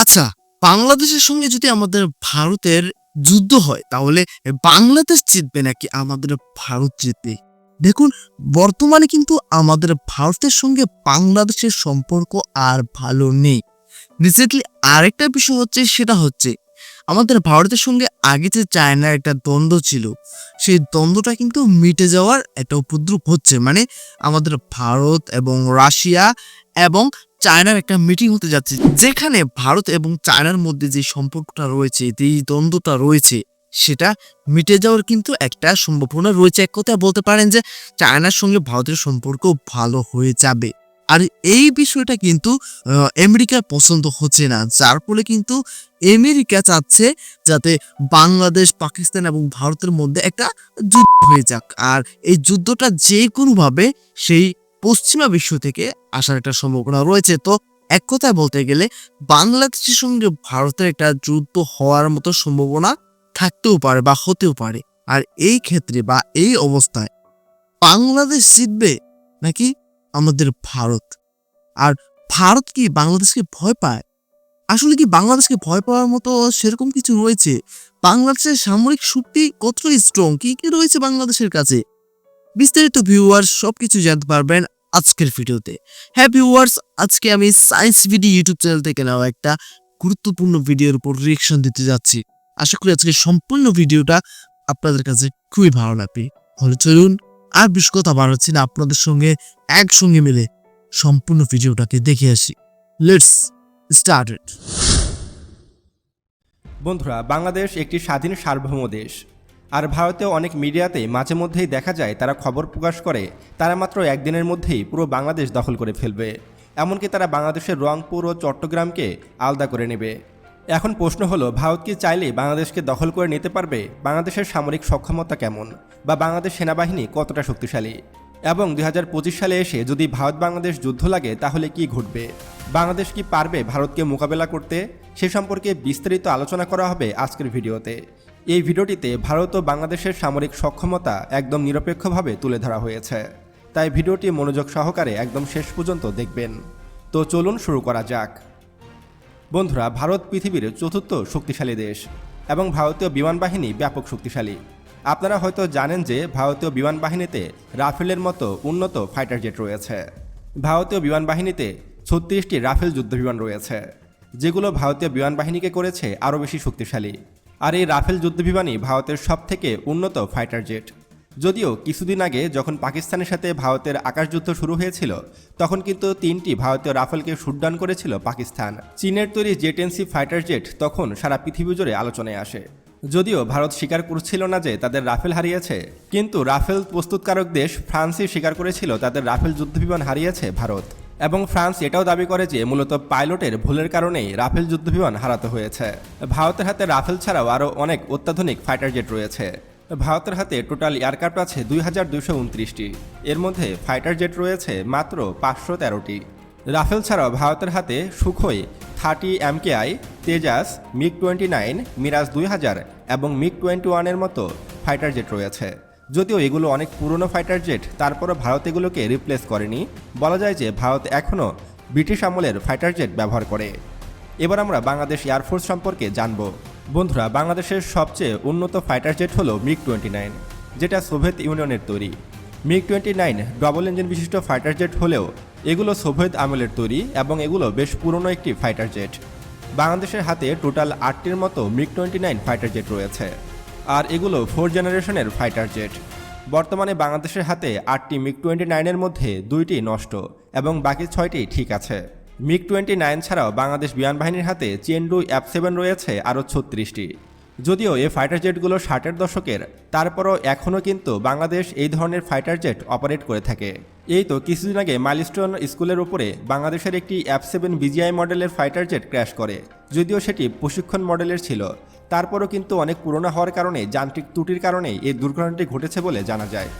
আচ্ছা বাংলাদেশের সঙ্গে যদি আমাদের ভারতের যুদ্ধ হয়, তাহলে বাংলাদেশ জিতবে নাকি আমাদের ভারত জিতবে? দেখুন, বর্তমানে কিন্তু আমাদের ভারতের সঙ্গে বাংলাদেশের সম্পর্ক আর ভালো নেই। রিসেন্টলি আরেকটা বিষয় হচ্ছে, সেটা হচ্ছে, আমাদের ভারতের সঙ্গে আগে যে চায়নার একটা দ্বন্দ্ব ছিল, সেই দ্বন্দ্বটা কিন্তু মিটে যাওয়ার একটা উপদ্রব হচ্ছে। মানে আমাদের ভারত এবং রাশিয়া এবং চায়নার একটা মিটিং হতে যাচ্ছে, যেখানে ভারত এবং চায়নার মধ্যে যে সম্পর্কটা রয়েছে যেই দ্বন্দ্বটা রয়েছে, সেটা মিটে যাওয়ার কিন্তু একটা সম্ভাবনা রয়েছে। এক কথা বলতে পারেন যে, চায়নার সঙ্গে ভারতের সম্পর্ক ভালো হয়ে যাবে। আর এই বিষয়টা কিন্তু আমেরিকার পছন্দ হচ্ছে না, যার ফলে কিন্তু আমেরিকা চাচ্ছে যাতে বাংলাদেশ, পাকিস্তান এবং ভারতের মধ্যে একটা যুদ্ধ হয়ে যাক। আর এই যুদ্ধটা যে কোনোভাবে সেই পশ্চিমা বিশ্ব থেকে আসার একটা সম্ভাবনা রয়েছে। তো এক কথায় বলতে গেলে বাংলাদেশের সঙ্গে ভারতের একটা যুদ্ধ হওয়ার মতো সম্ভাবনা থাকতেও পারে বা হতেও পারে। আর এই ক্ষেত্রে বা এই অবস্থায় বাংলাদেশ জিতবে নাকি আমাদের ভারত? আর ভারত কি বাংলাদেশকে ভয় পায়? আসলে কি বাংলাদেশকে ভয় পাওয়ার মতো সেরকম কিছু রয়েছে? বাংলাদেশের সামরিক শক্তি কতটা স্ট্রং কি কি রয়েছে বাংলাদেশের কাছে? বিস্তারিত ভিউয়ার্স সবকিছু জানতে পারবেন আজকের ভিডিওতে। হ্যাঁ ভিউয়ার্স আজকে আমি সায়েন্স ভিডিও ইউটিউব চ্যানেল থেকে নেওয়া একটা গুরুত্বপূর্ণ ভিডিওর উপর রিয়েকশন দিতে যাচ্ছি। আশা করি আজকে সম্পূর্ণ ভিডিওটা আপনাদের কাছে খুবই ভালো লাগবে। তাহলে চলুন, আর বেশি কথা বাড়াচ্ছি না, আপনাদের সঙ্গে একসঙ্গে মিলে সম্পূর্ণ ভিডিওটাকে দেখে আসি। লেটস স্টার্টেড বন্ধুরা, বাংলাদেশ একটি স্বাধীন সার্বভৌম দেশ। আর ভারতেও অনেক মিডিয়াতে মাঝে মধ্যেই দেখা যায় তারা খবর প্রকাশ করে, তারা মাত্র একদিনের মধ্যেই পুরো বাংলাদেশ দখল করে ফেলবে। এমনকি তারা বাংলাদেশের রংপুর ও চট্টগ্রামকে আলাদা করে নেবে। এখন প্রশ্ন হলো, ভারত কি চাইলে বাংলাদেশকে দখল করে নিতে পারবে? বাংলাদেশের সামরিক সক্ষমতা কেমন? বা বাংলাদেশ সেনাবাহিনী কতটা শক্তিশালী? এবং দু হাজার পঁচিশ সালে এসে যদি ভারত বাংলাদেশ যুদ্ধ লাগে, তাহলে কি ঘটবে? বাংলাদেশ কি পারবে ভারতকে মোকাবেলা করতে? সে সম্পর্কে বিস্তারিত আলোচনা করা হবে আজকের ভিডিওতে। এই ভিডিওটিতে ভারত ও বাংলাদেশের সামরিক সক্ষমতা একদম নিরপেক্ষভাবে তুলে ধরা হয়েছে। তাই ভিডিওটি মনোযোগ সহকারে একদম শেষ পর্যন্ত দেখবেন। তো চলুন শুরু করা যাক। বন্ধুরা, ভারত পৃথিবীর চতুর্থ শক্তিশালী দেশ এবং ভারতীয় বিমান বাহিনী ব্যাপক শক্তিশালী। আপনারা হয়তো জানেন যে ভারতীয় বিমান বাহিনীতে রাফেলের মতো উন্নত ফাইটার জেট রয়েছে। ভারতীয় বিমান বাহিনীতে ছত্রিশটি রাফেল যুদ্ধবিমান রয়েছে, যেগুলো ভারতীয় বিমান বাহিনীকে করেছে আরও বেশি শক্তিশালী। আর এই রাফেল যুদ্ধবিমানই ভারতের সবথেকে উন্নত ফাইটার জেট যদিও কিছুদিন আগে যখন পাকিস্তানের সাথে ভারতের আকাশযুদ্ধ শুরু হয়েছিল, তখন কিন্তু তিনটি ভারতীয় রাফেলকে শুটডাউন করেছিল পাকিস্তান। চীনের তৈরি জেটেন্সি ফাইটার জেট তখন সারা পৃথিবী জুড়ে আলোচনায় আসে। যদিও ভারত স্বীকার করছিল না যে তাদের রাফেল হারিয়েছে, কিন্তু রাফেল প্রস্তুতকারক দেশ ফ্রান্সই স্বীকার করেছিল তাদের রাফেল যুদ্ধবিমান হারিয়েছে ভারত। এবং ফ্রান্স এটাও দাবি করে যে মূলত পাইলটের ভুলের কারণেই রাফেল যুদ্ধবিমান হারাতে হয়েছে। ভারতের হাতে রাফেল ছাড়াও আরও অনেক অত্যাধুনিক ফাইটার জেট রয়েছে। ভারতের হাতে টোটাল এয়ারক্রাফট আছে দুই হাজার দুইশো উনত্রিশটি। এর মধ্যে ফাইটার জেট রয়েছে মাত্র পাঁচশো তেরোটি। রাফেল ছাড়াও ভারতের হাতে Sukhoi thirty MKI Tejas, MiG twenty nine, Mirage দুই হাজার এবং মিগ টোয়েন্টি ওয়ানের মতো ফাইটার জেট রয়েছে। যদিও এগুলো অনেক পুরনো ফাইটার জেট তারপরও ভারত এগুলোকে রিপ্লেস করেনি। বলা যায় যে ভারত এখনও ব্রিটিশ আমলের ফাইটার জেট ব্যবহার করে। এবার আমরা বাংলাদেশ এয়ারফোর্স সম্পর্কে জানব। বন্ধুরা, বাংলাদেশের সবচেয়ে উন্নত ফাইটার জেট হলো মিগ টোয়েন্টি নাইন যেটা সোভিয়েত ইউনিয়নের তৈরি। MiG twenty nine double engine বিশিষ্ট ফাইটার জেট হলেও এগুলো সোভিয়েত আমলের তৈরি এবং এগুলো বেশ পুরনো একটি ফাইটার জেট বাংলাদেশের হাতে টোটাল আটটির মতো MiG twenty nine fighter jet রয়েছে। আর এগুলো ফোর জেনারেশনের ফাইটার জেট। বর্তমানে বাংলাদেশের হাতে আটটি মিগ টোয়েন্টি নাইনের মধ্যে দুইটি নষ্ট এবং বাকি ছয়টি ঠিক আছে। মিগ টোয়েন্টি নাইন ছাড়াও বাংলাদেশ বিমান বাহিনীর হাতে চেন্ডু অ্যাপ সেভেন রয়েছে আরও ছত্রিশটি। যদিও এই ফাইটার জেটগুলো ষাটের দশকের, তারপরও এখনও কিন্তু বাংলাদেশ এই ধরনের ফাইটার জেট অপারেট করে থাকে। এই তো কিছুদিন আগে মাইলস্টোন স্কুলের উপরে বাংলাদেশের একটি অ্যাপ সেভেন বিজিআই মডেলের ফাইটার জেট ক্র্যাশ করে, যদিও সেটি প্রশিক্ষণ মডেলের ছিল। তারপরও কিন্তু অনেক পুরনো হওয়ার কারণে, যান্ত্রিক ত্রুটির কারণে এই দুর্ঘটনাটি ঘটেছে বলে জানা যায়।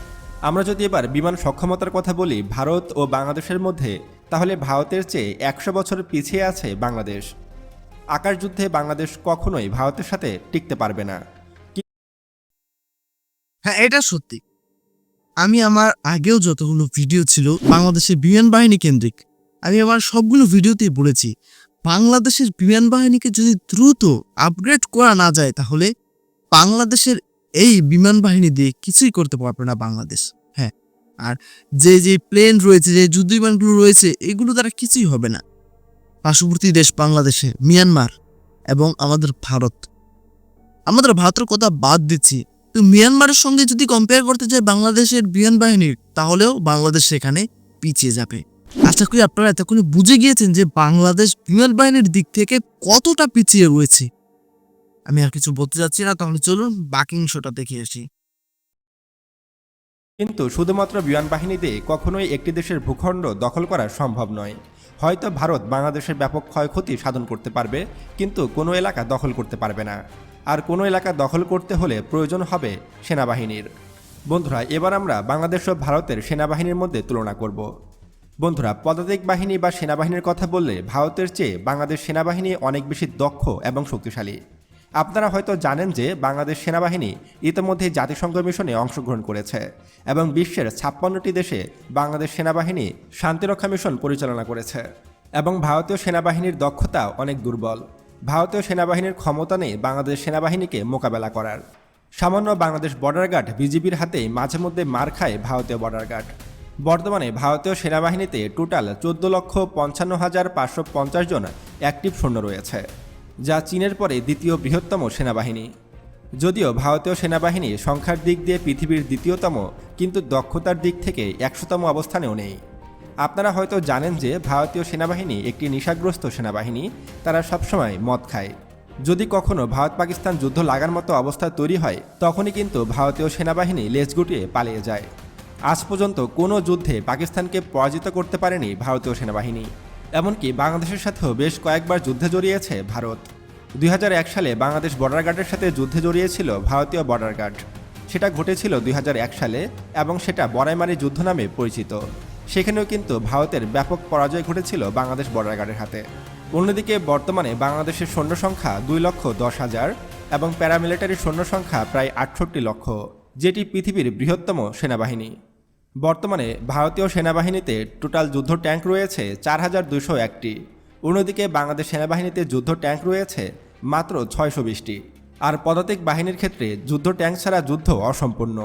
আমরা যদি এবার বিমান সক্ষমতার কথা বলি ভারত ও বাংলাদেশের মধ্যে, তাহলে ভারতের চেয়ে একশো বছর পিছিয়ে আছে বাংলাদেশ। আকাশযুদ্ধে বাংলাদেশ কখনোই ভারতের সাথে টিকতে পারবে না। হ্যাঁ এটা সত্যি। আমি আমার আগেও যতগুলো ভিডিও ছিল বাংলাদেশের বিমান বাহিনী কেন্দ্রিক, আমি আমার সবগুলো ভিডিওতেই বলেছি বাংলাদেশের বিমান বাহিনীকে যদি দ্রুত আপগ্রেড করা না যায়, তাহলে বাংলাদেশের এই বিমান বাহিনী দিয়ে কিছুই করতে পারবে না বাংলাদেশ। হ্যাঁ আর যে যে প্লেন রয়েছে, যে যুদ্ধ বিমানগুলো রয়েছে, এগুলো দ্বারা কিছুই হবে না। পার্শ্ববর্তী দেশ বাংলাদেশে, মিয়ানমার এবং আমাদের ভারত। আমাদের ভারতের কথা বাদ দিচ্ছি। তো মিয়ানমারের সঙ্গে যদি কম্পেয়ার করতে চাই বাংলাদেশের বিমান বাহিনীর, তাহলেও বাংলাদেশ সেখানে পিছিয়ে যাবে। আশা করি আপনারা এতক্ষণে বুঝে গিয়েছেন যে বাংলাদেশ বিমান বাহিনীর দিক থেকে কতটা পিছিয়ে রয়েছে। আমি আর কিছু বলতে যাচ্ছি না, তাহলে চলুন বাকি অংশটা দেখে আসি। কিন্তু শুধুমাত্র বিমান বাহিনীতে কখনোই একটি দেশের ভূখণ্ড দখল করা সম্ভব নয়। হয়তো ভারত বাংলাদেশের ব্যাপক ক্ষয়ক্ষতি সাধন করতে পারবে, কিন্তু কোনো এলাকা দখল করতে পারবে না। আর কোনো এলাকা দখল করতে হলে প্রয়োজন হবে সেনাবাহিনীর। বন্ধুরা, এবার আমরা বাংলাদেশ ও ভারতের সেনাবাহিনীর মধ্যে তুলনা করব। বন্ধুরা, পদাতিক বাহিনী বা সেনাবাহিনীর কথা বললে ভারতের চেয়ে বাংলাদেশ সেনাবাহিনী অনেক বেশি দক্ষ এবং শক্তিশালী। আপনারা হয়তো জানেন যে বাংলাদেশ সেনাবাহিনী ইতিমধ্যে জাতিসংঘ মিশনে অংশগ্রহণ করেছে এবং বিশ্বের ছাপ্পান্নটি দেশে বাংলাদেশ সেনাবাহিনী শান্তিরক্ষা মিশন পরিচালনা করেছে এবং ভারতীয় সেনাবাহিনীর দক্ষতা অনেক দুর্বল। ভারতীয় সেনাবাহিনীর ক্ষমতা নেই বাংলাদেশ সেনাবাহিনীকে মোকাবেলা করার। সামান্য বাংলাদেশ বর্ডার গার্ড বিজিবির হাতেই মাঝে মধ্যে মার খায় ভারতীয় বর্ডার গার্ড। বর্তমানে ভারতীয় সেনাবাহিনীতে টোটাল চোদ্দ লক্ষ পঞ্চান্ন হাজার পাঁচশো পঞ্চাশ জন অ্যাক্টিভ সৈন্য রয়েছে, যা চীনের পরে দ্বিতীয় বৃহত্তম সেনাবাহিনী। যদিও ভারতীয় সেনাবাহিনী সংখ্যার দিক দিয়ে পৃথিবীর দ্বিতীয়তম, কিন্তু দক্ষতার দিক থেকে একশোতম অবস্থানেও নেই। আপনারা হয়তো জানেন যে ভারতীয় সেনাবাহিনী একটি নেশাগ্রস্ত সেনাবাহিনী, তারা সবসময় মদ খায়। যদি কখনো ভারত পাকিস্তান যুদ্ধ লাগার মতো অবস্থা তৈরি হয়, তখনই কিন্তু ভারতীয় সেনাবাহিনী লেজ গুটিয়ে পালিয়ে যায়। আজ পর্যন্ত কোনো যুদ্ধে পাকিস্তানকে পরাজিত করতে পারেনি ভারতীয় সেনাবাহিনী। এমনকি বাংলাদেশের সাথেও বেশ কয়েকবার যুদ্ধে জড়িয়েছে ভারত। দুই হাজার এক সালে বাংলাদেশ বর্ডার গার্ডের সাথে যুদ্ধে জড়িয়েছিল ভারতীয় বর্ডার গার্ড সেটা ঘটেছিল দুই হাজার এক সালে এবং সেটা বড়াইমারি যুদ্ধ নামে পরিচিত। সেখানেও কিন্তু ভারতের ব্যাপক পরাজয় ঘটেছিল বাংলাদেশ বর্ডার গার্ডের হাতে। অন্যদিকে বর্তমানে বাংলাদেশের সৈন্য সংখ্যা দুই লক্ষ দশ হাজার এবং প্যারামিলিটারি সৈন্য সংখ্যা প্রায় আটষট্টি লক্ষ, যেটি পৃথিবীর বৃহত্তম সেনাবাহিনী। বর্তমানে ভারতীয় সেনাবাহিনীতে টোটাল যুদ্ধ ট্যাঙ্ক রয়েছে চার হাজার দুশো একটি। অন্যদিকে বাংলাদেশ সেনাবাহিনীতে যুদ্ধ ট্যাঙ্ক রয়েছে মাত্র ছয়শো বিশটি। আর পদাতিক বাহিনীর ক্ষেত্রে যুদ্ধ ট্যাঙ্ক ছাড়া যুদ্ধ অসম্পূর্ণ।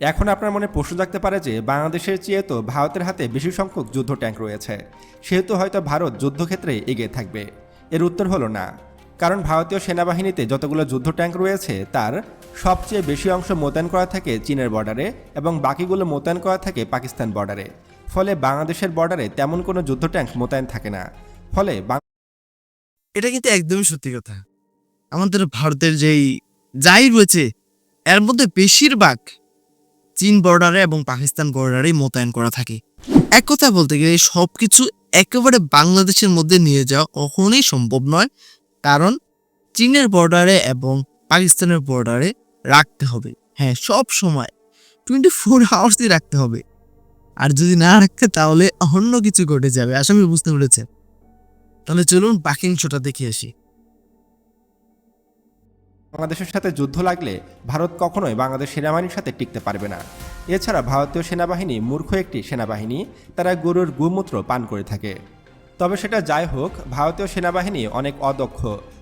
এখন আপনার মনে প্রশ্ন থাকতে পারে যে বাংলাদেশের চেয়ে তো ভারতের হাতে বেশি সংখ্যক যুদ্ধ ট্যাঙ্ক রয়েছে, সেহেতু হয়তো ভারত যুদ্ধক্ষেত্রে এগিয়ে থাকবে। এর উত্তর হলো না। কারণ ভারতীয় সেনাবাহিনীতে যতগুলো যুদ্ধ ট্যাঙ্ক রয়েছে, তার সবচেয়ে বেশি অংশ মোতায়েন করা থাকে চীনের বর্ডারে এবং বাকিগুলো মোতায়েন করা থাকে পাকিস্তান বর্ডারে। ফলে বাংলাদেশের বর্ডারে তেমন কোনো যুদ্ধ ট্যাঙ্ক মোতায়েন থাকে না। ফলে এটা কিন্তু একদমই সত্যি কথা। আমাদের ভারতের যেই যাই রয়েছে, এর মধ্যে বেশিরভাগ চীন বর্ডারে এবং পাকিস্তান বর্ডারেই মোতায়েন করা থাকে। এক কথা বলতে গেলে সব কিছু একেবারে বাংলাদেশের মধ্যে নিয়ে যাওয়া কখনোই সম্ভব নয়। কারণ চীনের বর্ডারে এবং পাকিস্তানের বর্ডারে রাখতে হবে। হ্যাঁ সব সময় টোয়েন্টি ফোর আওয়ার্সই রাখতে হবে। আর যদি না রাখতে তাহলে অন্য কিছু ঘটে যাবে। আসামি বুঝতে পেরেছেন। তাহলে চলুন বাকি অংশটা দেখে আসি। বাংলাদেশের সাথে যুদ্ধ লাগলে ভারত কখনোই বাংলাদেশ সেনাবাহিনীর সাথে টিকতে পারবে না। এছাড়া ভারতীয় সেনাবাহিনী মূর্খ একটি সেনাবাহিনী। তারা গরুর গোমূত্র পান করে থাকে। তবে সেটা যাই হোক, ভারতীয় সেনাবাহিনী অনেক অদক্ষ।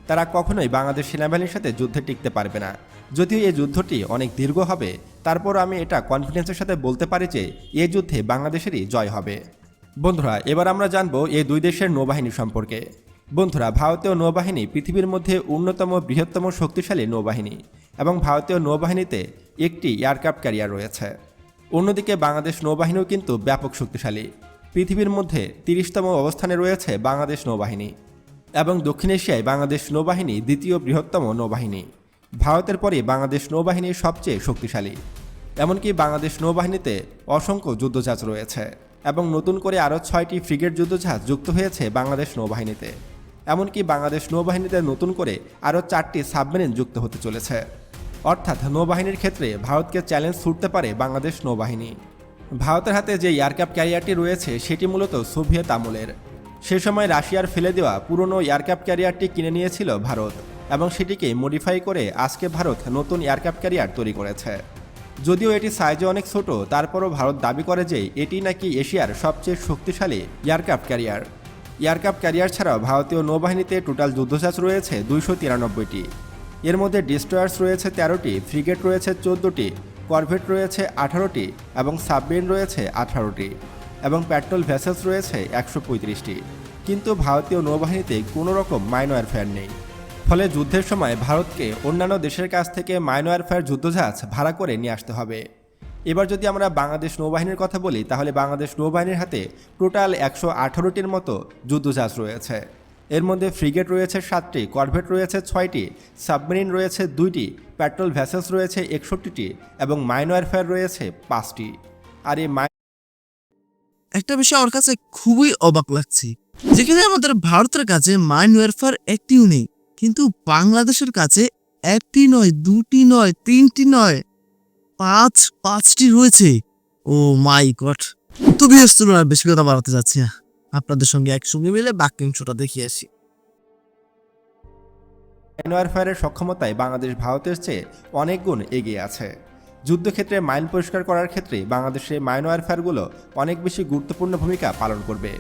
তারা কখনোই বাংলাদেশ সেনাবাহিনীর সাথে যুদ্ধে টিকতে পারবে না। যদিও এই যুদ্ধটি অনেক দীর্ঘ হবে, তারপর আমি এটা কনফিডেন্সের সাথে বলতে পারি যে এই যুদ্ধে বাংলাদেশেরই জয় হবে। বন্ধুরা, এবার আমরা জানব এই দুই দেশের নৌবাহিনী সম্পর্কে। বন্ধুরা, ভারতীয় নৌবাহিনী পৃথিবীর মধ্যে অন্যতম বৃহত্তম শক্তিশালী নৌবাহিনী এবং ভারতীয় নৌবাহিনীতে একটি এয়ারক্রাফট ক্যারিয়ার রয়েছে। অন্যদিকে বাংলাদেশ নৌবাহিনীও কিন্তু ব্যাপক শক্তিশালী। পৃথিবীর মধ্যে তিরিশতম অবস্থানে রয়েছে বাংলাদেশ নৌবাহিনী এবং দক্ষিণ এশিয়ায় বাংলাদেশ নৌবাহিনী দ্বিতীয় বৃহত্তম নৌবাহিনী। ভারতের পরে বাংলাদেশ নৌবাহিনী সবচেয়ে শক্তিশালী। এমনকি বাংলাদেশ নৌবাহিনীতে অসংখ্য যুদ্ধজাহাজ রয়েছে এবং নতুন করে আরও ছয়টি ফ্রিগেট যুদ্ধজাহাজ যুক্ত হয়েছে বাংলাদেশ নৌবাহিনীতে। এমনকি বাংলাদেশ নৌবাহিনীতে নতুন করে আরও চারটি সাবমেরিন যুক্ত হতে চলেছে। অর্থাৎ নৌবাহিনীর ক্ষেত্রে ভারতকে চ্যালেঞ্জ ছুটতে পারে বাংলাদেশ নৌবাহিনী। ভারতের হাতে যে এয়ারক্রাফট ক্যারিয়ারটি রয়েছে, সেটি মূলত সোভিয়েত আমলের। সে সময় রাশিয়ার ফেলে দেওয়া পুরনো এয়ারক্রাফট ক্যারিয়ারটি কিনে নিয়েছিল ভারত এবং সেটিকে মডিফাই করে আজকে ভারত নতুন এয়ারক্রাফট ক্যারিয়ার তৈরি করেছে। যদিও এটি সাইজে অনেক ছোট, তারপরও ভারত দাবি করে যে এটি নাকি এশিয়ার সবচেয়ে শক্তিশালী এয়ারক্রাফট ক্যারিয়ার। এয়ারক্রাফট ক্যারিয়ার ছাড়াও ভারতীয় নৌবাহিনীতে টোটাল যুদ্ধজাহাজ রয়েছে দুইশো তিরানব্বইটি। এর মধ্যে ডিস্ট্রয়ার্স রয়েছে তেরোটি, ফ্রিগেট রয়েছে চোদ্দোটি করভেট রয়েছে আঠারোটি এবং সাবমেরিন রয়েছে আঠারোটি এবং পেট্রোল ভেসেলস রয়েছে একশো পঁয়ত্রিশটি। কিন্তু ভারতীয় নৌবাহিনীতে কোনো রকম মাইন ওয়ারফেয়ার নেই। ফলে যুদ্ধের সময় ভারতকে অন্যান্য দেশের কাছ থেকে মাইন ওয়ারফেয়ার যুদ্ধজাহাজ ভাড়া করে নিয়ে আসতে হবে। এবার যদি আমরা বাংলাদেশ নৌবাহিনীর কথা বলি, তাহলে বাংলাদেশ নৌবাহিনীর হাতে টোটাল একশো আঠারোটির মতো যুদ্ধজাহাজ রয়েছে। এর মধ্যে ফ্রিগেট রয়েছে সাতটি, করভেট রয়েছে ছয়টি, সাবমেরিন রয়েছে দুইটি, পেট্রোল ভেসেলস রয়েছে একষট্টিটি এবং মাইন ওয়ারফেয়ার রয়েছে পাঁচটি। আর এই মাইন একটা বিষয় আমার কাছে খুবই অবাক লাগছে। যেখানে আমাদের ভারতের কাছে মাইন ওয়ারফেয়ার একটিও নেই, কিন্তু বাংলাদেশের কাছে একটি নয়, দুটি নয়, তিনটি নয়, পাঁচ, পাঁচটি রয়েছে। Oh my God. তো বিহের আর বেশি কথা বাড়াতে যাচ্ছি না। আপনাদের সঙ্গে একসঙ্গে মিলে বাক্যাংশটা দেখিয়ে আসি মাইন ওয়ারফেয়ারের সক্ষমতায় বাংলাদেশ ভারতের চেয়ে অনেক গুণ এগিয়ে আছে। যুদ্ধক্ষেত্রে মাইন পরিষ্কার করার ক্ষেত্রে বাংলাদেশে মাইন ওয়ারফেয়ারগুলো অনেক বেশি গুরুত্বপূর্ণ ভূমিকা পালন করবে।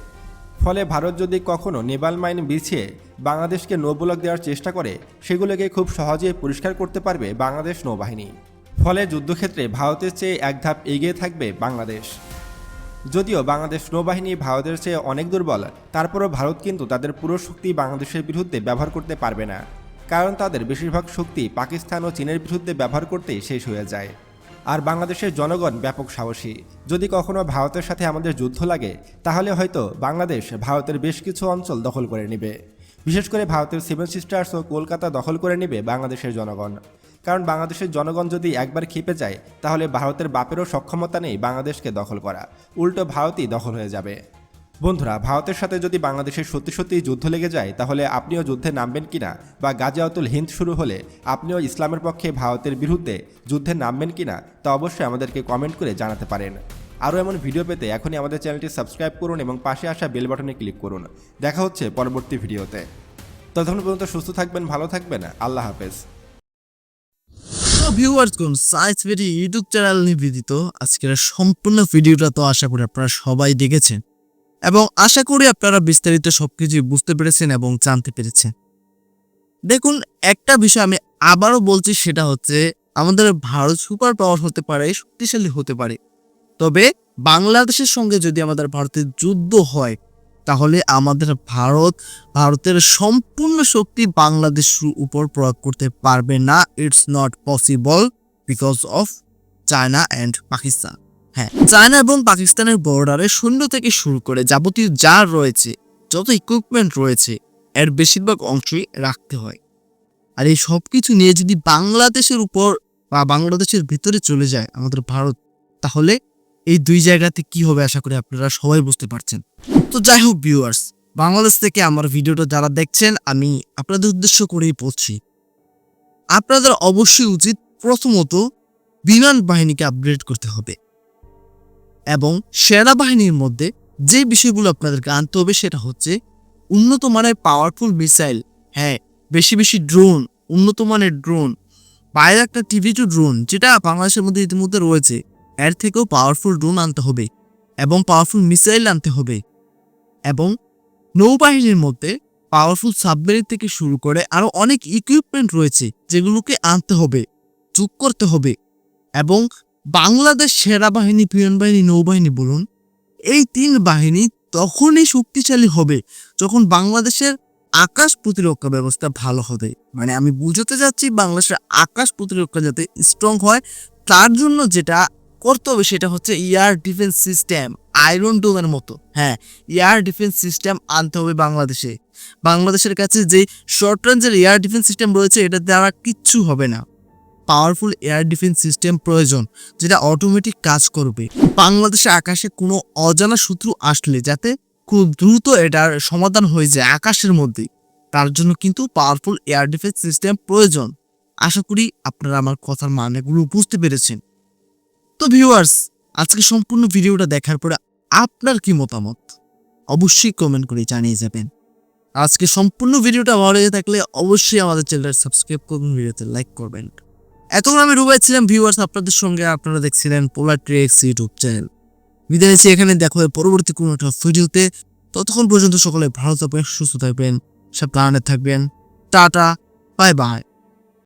ফলে ভারত যদি কখনও নেভাল মাইন বিছিয়ে বাংলাদেশকে নৌবলক দেওয়ার চেষ্টা করে, সেগুলোকে খুব সহজে পরিষ্কার করতে পারবে বাংলাদেশ নৌবাহিনী। ফলে যুদ্ধক্ষেত্রে ভারতের চেয়ে এক ধাপ এগিয়ে থাকবে বাংলাদেশ। যদিও বাংলাদেশ নৌবাহিনী ভারতের চেয়ে অনেক দুর্বল, তারপরও ভারত কিন্তু তাদের পুরো শক্তি বাংলাদেশের বিরুদ্ধে ব্যবহার করতে পারবে না, কারণ তাদের বেশিরভাগ শক্তি পাকিস্তান ও চীনের বিরুদ্ধে ব্যবহার করতেই শেষ হয়ে যায়। আর বাংলাদেশের জনগণ ব্যাপক সাহসী, যদি কখনো ভারতের সাথে আমাদের যুদ্ধ লাগে, তাহলে হয়তো বাংলাদেশ ভারতের বেশ কিছু অঞ্চল দখল করে নেবে। বিশেষ করে ভারতের সেভেন সিস্টার্স ও কলকাতা দখল করে নেবে বাংলাদেশের জনগণ। কারণ বাংলাদেশের জনগণ যদি একবার খেপে যায়, তাহলে ভারতের বাপেরও সক্ষমতা নেই বাংলাদেশকে দখল করা। উল্টো ভারতই দখল হয়ে যাবে। বন্ধুরা, ভারতের সাথে যদি বাংলাদেশের সত্যি সত্যি যুদ্ধ লেগে যায়, তাহলে আপনিও যুদ্ধে নামবেন কিনা? বা গাজিয়াতুল হিন্দ শুরু হলে আপনিও ইসলামের পক্ষে ভারতের বিরুদ্ধে যুদ্ধে নামবেন কিনা, তা অবশ্যই আমাদেরকে কমেন্ট করে জানাতে পারেন। আরও এমন ভিডিও পেতে এখনই আমাদের চ্যানেলটি সাবস্ক্রাইব করুন এবং পাশে আসা বেল বাটনে ক্লিক করুন। দেখা হচ্ছে পরবর্তী ভিডিওতে। ততক্ষণ পর্যন্ত সুস্থ থাকবেন, ভালো থাকবেন। আল্লাহ হাফেজ। তো ভিউয়ার্স কোন সায়েন্স ভিডিও ইউটিউব চ্যানেল নিবেদিত আজকের সম্পূর্ণ ভিডিওটা তো আশা করি আপনারা সবাই দেখেছেন এবং আশা করি আপনারা বিস্তারিত সবকিছু বুঝতে পেরেছেন এবং জানতে পেরেছেন। দেখুন, একটা বিষয় আমি আবারও বলছি, সেটা হচ্ছে আমাদের ভারত সুপার পাওয়ার হতে পারে, শক্তিশালী হতে পারে। তবে বাংলাদেশের সঙ্গে যদি আমাদের ভারতের যুদ্ধ হয় তাহলে আমাদের ভারত, ভারতের সম্পূর্ণ শক্তি বাংলাদেশের উপর প্রয়োগ করতে পারবে না। It's not possible because of China and Pakistan হ্যাঁ চায়না এবং পাকিস্তানের বর্ডারে শূন্য থেকে শুরু করে যাবতীয় যা রয়েছে, যত ইকুইপমেন্ট রয়েছে, এর বেশিরভাগ অংশই রাখতে হয়। আর এই সব কিছু নিয়ে যদি বাংলাদেশের উপর বা বাংলাদেশের ভিতরে চলে যায় আমাদের ভারত, তাহলে এই দুই জায়গাতে কি হবে আশা করি আপনারা সবাই বুঝতে পারছেন। তো যাই হোক ভিউয়ার্স বাংলাদেশ থেকে আমার ভিডিওটা যারা দেখছেন, আমি আপনাদের উদ্দেশ্য করেই পড়ছি আপনাদের অবশ্যই উচিত প্রথমত বিমান বাহিনীকে আপগ্রেড করতে হবে এবং সেনাবাহিনীর মধ্যে যে বিষয়গুলো আপনাদেরকে আনতে হবে সেটা হচ্ছে উন্নত মানের পাওয়ারফুল মিসাইল হ্যাঁ বেশি বেশি ড্রোন উন্নত মানের ড্রোন বাইরে একটা টিভি টু ড্রোন যেটা বাংলাদেশের মধ্যে ইতিমধ্যে রয়েছে, এর থেকেও পাওয়ারফুল ড্রোন আনতে হবে এবং পাওয়ারফুল মিসাইল আনতে হবে। এবং নৌবাহিনীর মধ্যে পাওয়ারফুল সাবমেরিন থেকে শুরু করে আরও অনেক ইকুইপমেন্ট রয়েছে যেগুলোকে আনতে হবে, যোগ করতে হবে এবং বাংলাদেশ সেনাবাহিনী বাহিনী নৌবাহিনী বলুন, এই তিন বাহিনী তখনই শক্তিশালী হবে যখন বাংলাদেশের আকাশ প্রতিরক্ষা ব্যবস্থা ভালো হবে। মানে আমি বুঝতে যাচ্ছি বাংলাদেশের আকাশ প্রতিরক্ষা যাতে স্ট্রং হয়, তার জন্য যেটা করতে হবে সেটা হচ্ছে এয়ার ডিফেন্স সিস্টেম আয়রন ডোমের মতো। হ্যাঁ এয়ার ডিফেন্স সিস্টেম আনতে হবে বাংলাদেশে। বাংলাদেশের কাছে যে শর্ট রেঞ্জের এয়ার ডিফেন্স সিস্টেম রয়েছে, এটা দ্বারা কিচ্ছু হবে না। পাওয়ারফুল এয়ার ডিফেন্স সিস্টেম প্রয়োজন, যেটা অটোমেটিক কাজ করবে। বাংলাদেশের আকাশে কোনো অজানা শত্রু আসলে যাতে খুব দ্রুত এটার সমাধান হয়ে যায় আকাশের মধ্যে। তার জন্য কিন্তু পাওয়ারফুল এয়ার ডিফেন্স সিস্টেম প্রয়োজন। আশা করি আপনারা আমার কথার মানেগুলো বুঝতে পেরেছেন। তো ভিউয়ার্স আজকে সম্পূর্ণ ভিডিওটা দেখার পরে আপনার কি মতামত? অবশ্যই কমেন্ট করে জানিয়ে যাবেন। আজকে সম্পূর্ণ ভিডিওটা ভালো লেগে থাকলে অবশ্যই আমাদের চ্যানেলটা সাবস্ক্রাইব করবেন, ভিডিওতে লাইক করবেন। এতক্ষণ আমি রুবাই ছিলাম ভিউয়ার্স আপনাদের সঙ্গে, আপনারা দেখছিলেন পোলার ট্রেক্স ইউটিউব চ্যানেল বিদায় নিচ্ছি এখানে, দেখো পরবর্তী কোনো একটা ভিডিওতে। ততক্ষণ পর্যন্ত সকলে ভালো থাকবেন, সুস্থ থাকবেন সব সাবধানে থাকবেন। Tata bye bye